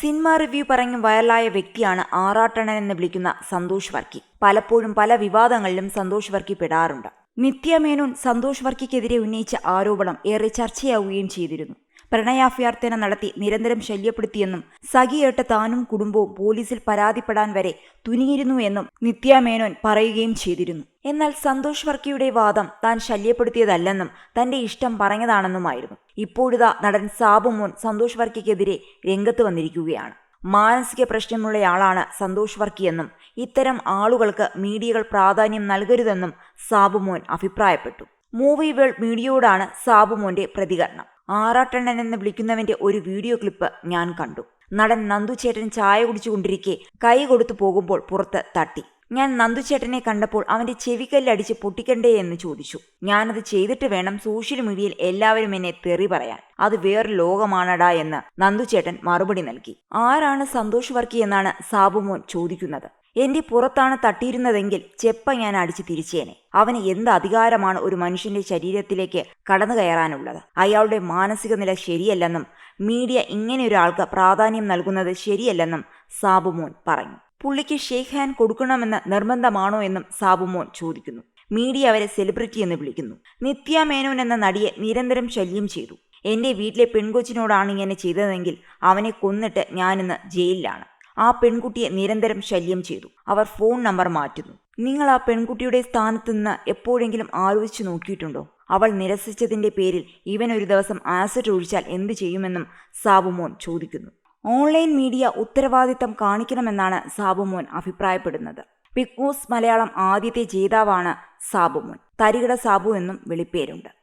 Cinema review പറഞ്ഞ് വൈറലായ വ്യക്തിയാണ് ആറാട്ടണൻ എന്ന് വിളിക്കുന്ന സന്തോഷ് വർക്കി. പലപ്പോഴും പല വിവാദങ്ങളിലും സന്തോഷ് വർക്കി പെടാറുണ്ട്. നിത്യ മേനോൻ സന്തോഷ് വർക്കിക്കെതിരെ ഉന്നയിച്ച ആരോപണം ഏറെ ചർച്ചയാവുകയും ചെയ്തിരുന്നു. പ്രണയാഭ്യർത്ഥന നടത്തി നിരന്തരം ശല്യപ്പെടുത്തിയെന്നും സഖിയേട്ട താനും കുടുംബവും പോലീസിൽ പരാതിപ്പെടാൻ വരെ തുനിയിരുന്നു എന്നും നിത്യ മേനോൻ പറയുകയും ചെയ്തിരുന്നു. എന്നാൽ സന്തോഷ് വർക്കിയുടെ വാദം താൻ ശല്യപ്പെടുത്തിയതല്ലെന്നും തന്റെ ഇഷ്ടം പറഞ്ഞതാണെന്നുമായിരുന്നു. ഇപ്പോഴിതാ നടൻ സാബു മോൻ സന്തോഷ് വർക്കിക്കെതിരെ രംഗത്ത് വന്നിരിക്കുകയാണ്. മാനസിക പ്രശ്നമുള്ളയാളാണ് സന്തോഷ് വർക്കിയെന്നും ഇത്തരം ആളുകൾക്ക് മീഡിയകൾ പ്രാധാന്യം നൽകരുതെന്നും സാബുമോൻ അഭിപ്രായപ്പെട്ടു. മൂവി വേൾഡ് മീഡിയയോടാണ് സാബുമോന്റെ പ്രതികരണം. ആറാട്ടണ്ണൻ എന്ന് വിളിക്കുന്നവന്റെ ഒരു വീഡിയോ ക്ലിപ്പ് ഞാൻ കണ്ടു. നടൻ നന്ദുചേട്ടൻ ചായ കുടിച്ചുകൊണ്ടിരിക്കെ കൈ കൊടുത്തു പോകുമ്പോൾ പുറത്ത് തട്ടി. ഞാൻ നന്ദുചേട്ടനെ കണ്ടപ്പോൾ അവന്റെ ചെവിക്കല്ലടിച്ച് പൊട്ടിക്കണ്ടേ എന്ന് ചോദിച്ചു. ഞാനത് ചെയ്തിട്ട് വേണം സോഷ്യൽ മീഡിയയിൽ എല്ലാവരും എന്നെ തെറി പറയാൻ. അത് വേറെ ലോകമാണടാ എന്ന് നന്ദുചേട്ടൻ മറുപടി നൽകി. ആരാണ് സന്തോഷ് വർക്കി എന്നാണ് സാബുമോൻ ചോദിക്കുന്നത്. എന്റെ പുറത്താണ് തട്ടിയിരുന്നതെങ്കിൽ ചെപ്പ ഞാൻ അടിച്ചു തിരിച്ചേനെ. അവന് എന്ത് അധികാരമാണ് ഒരു മനുഷ്യന്റെ ശരീരത്തിലേക്ക് കടന്നു കയറാനുള്ളത്? അയാളുടെ മാനസിക നില ശരിയല്ലെന്നും മീഡിയ ഇങ്ങനെ ഒരാൾക്ക് പ്രാധാന്യം നൽകുന്നത് ശരിയല്ലെന്നും സാബുമോൻ പറഞ്ഞു. പുള്ളിക്ക് ഷെയ്ഖ് ഹാൻഡ് കൊടുക്കണമെന്ന് നിർബന്ധമാണോ എന്നും സാബുമോൻ ചോദിക്കുന്നു. മീഡിയ അവരെ സെലിബ്രിറ്റി എന്ന് വിളിക്കുന്നു. നിത്യ മേനോൻ എന്ന നടിയെ നിരന്തരം ശല്യം ചെയ്തു. എന്റെ വീട്ടിലെ പെൺകൊച്ചിനോടാണ് ഇങ്ങനെ ചെയ്തതെങ്കിൽ അവനെ കൊന്നിട്ട് ഞാനിന്ന് ജയിലിലാണ്. ആ പെൺകുട്ടിയെ നിരന്തരം ശല്യം ചെയ്തു. അവർ ഫോൺ നമ്പർ മാറ്റുന്നു. നിങ്ങൾ ആ പെൺകുട്ടിയുടെ സ്ഥാനത്ത് നിന്ന് എപ്പോഴെങ്കിലും ആലോചിച്ചു നോക്കിയിട്ടുണ്ടോ? അവൾ നിരസിച്ചതിന്റെ പേരിൽ ഇവൻ ഒരു ദിവസം ആസിഡ് ഒഴിച്ചാൽ എന്തു ചെയ്യുമെന്നും സാബുമോൻ ചോദിക്കുന്നു. ഓൺലൈൻ മീഡിയ ഉത്തരവാദിത്തം കാണിക്കണമെന്നാണ് സാബുമോൻ അഭിപ്രായപ്പെടുന്നത്. ബിഗ് ബോസ് മലയാളം ആദ്യത്തെ ജേതാവാണ് സാബുമോൻ. തരികിട സാബു എന്നും വിളിപ്പേരുണ്ട്.